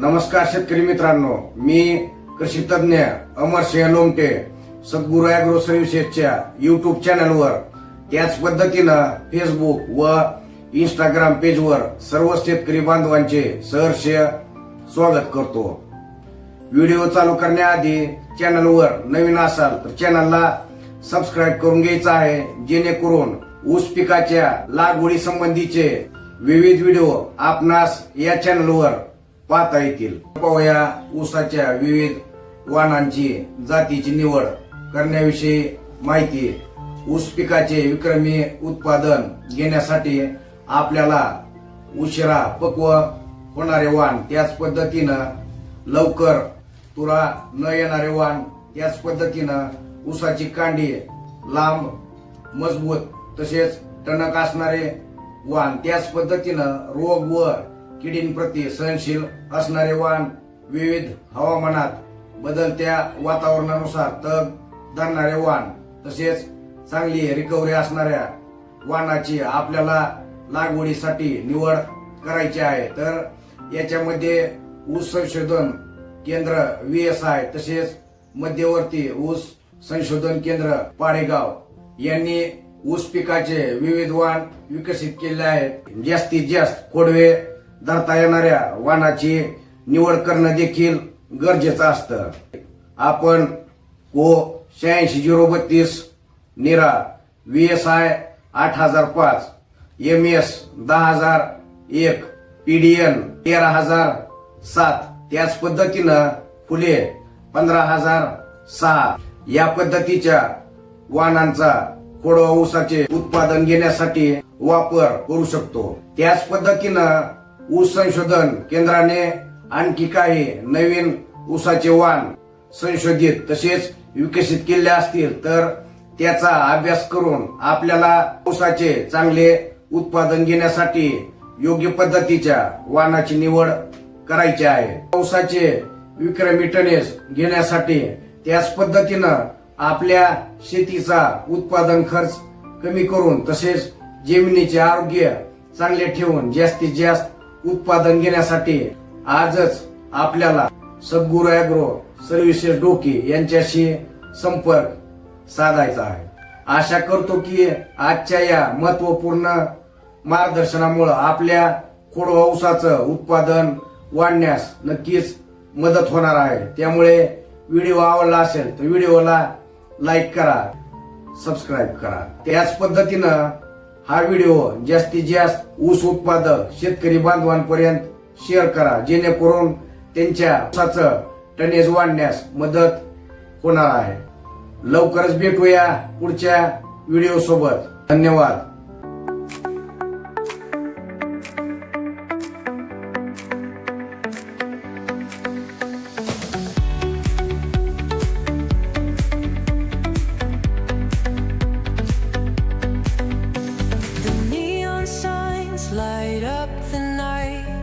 नमस्कार शेतकरी मित्रांनो. मी कृषी तज्ञ अमर सिंह लोमटे सद्गुरू ग्रोसरी सर्व्हिसेसच्या युट्यूब चॅनलवर त्याच पद्धतीनं फेसबुक व इंस्टाग्राम पेजवर सर्व शेतकरी बांधवांचे सहर्ष स्वागत करतो. व्हिडिओ चालू करण्याआधी चॅनलवर नवीन असाल तर चॅनलला सबस्क्राईब करून घ्यायचा आहे जेणेकरून ऊस पिकाच्या लागवडी संबंधीचे विविध व्हिडिओ आपणास या चॅनलवर पाहता येतील. पाहूया ऊसाच्या विविध वाणांची जातीची निवड करण्याविषयी माहिती. ऊस पिकाचे विक्रमी उत्पादन घेण्यासाठी आपल्याला उशिरा पक्व होणारे वाण त्याच पद्धतीनं लवकर तुरा न येणारे वाण त्याच पद्धतीनं ऊसाची कांडी लांब मजबूत तसेच टणक असणारे वाण त्याच पद्धतीनं रोग व किडींप्रती सहनशील असणारे वाण विविध हवामानात बदलत्या वातावरणानुसार तग धरणारे वाण तसेच चांगली रिकव्हरी असणाऱ्या वाणाची आपल्याला लागवडीसाठी निवड करायची आहे. तर याच्यामध्ये ऊस संशोधन केंद्र व्ही एस आय तसेच मध्यवर्ती ऊस संशोधन केंद्र पाडेगाव यांनी ऊस पिकाचे विविध वाण विकसित केले आहेत. जास्तीत जास्त कोडवे धरता येणाऱ्या वाणाची निवड करणं देखील गरजेचं असतं. आपण को शहाऐंशी झिरो बत्तीस निरा व्ही एस आय आठ हजार पाच एम एस दहा हजार एक पीडीएन तेरा हजार सात त्याच पद्धतीनं फुले पंधरा हजार सहा. या पद्धतीच्या वाहनांचा कोडवा ऊसाचे उत्पादन घेण्यासाठी वापर करू शकतो. त्याच पद्धतीनं ऊस संशोधन केंद्राने आणखी काही नवीन ऊसाचे वाण संशोधित तसेच विकसित केले असतील तर त्याचा अभ्यास करून आपल्याला ऊसाचे चांगले उत्पादन घेण्यासाठी योग्य पद्धतीच्या वाहनाची निवड करायची आहे. ऊसाचे विक्रमी टनेस घेण्यासाठी त्याच पद्धतीनं आपल्या शेतीचा उत्पादन खर्च कमी करून तसेच जमिनीचे आरोग्य चांगले ठेवून जास्तीत जास्त उत्पादन घेण्यासाठी आजच आपल्याला सद्गुरू अॅग्रो सर्व्हिसेस डोके यांच्याशी संपर्क साधायचा आहे. आशा करतो की आजच्या या महत्त्वपूर्ण मार्गदर्शनामुळे आपल्या खोडवा ऊसाचं उत्पादन वाढण्यास नक्कीच मदत होणार आहे. त्यामुळे व्हिडिओ आवडला असेल तर व्हिडिओला लाईक करा सबस्क्राईब करा. त्याच पद्धतीनं हा व्हिडिओ जास्तीत जास्त ऊस उत्पादक शेतकरी बांधवांपर्यंत शेअर करा जेणेकरून त्यांच्या ऊसाचं टनेज वाढण्यास मदत होणार आहे. लवकरच भेटूया पुढच्या व्हिडिओ सोबत धन्यवाद. light up the night.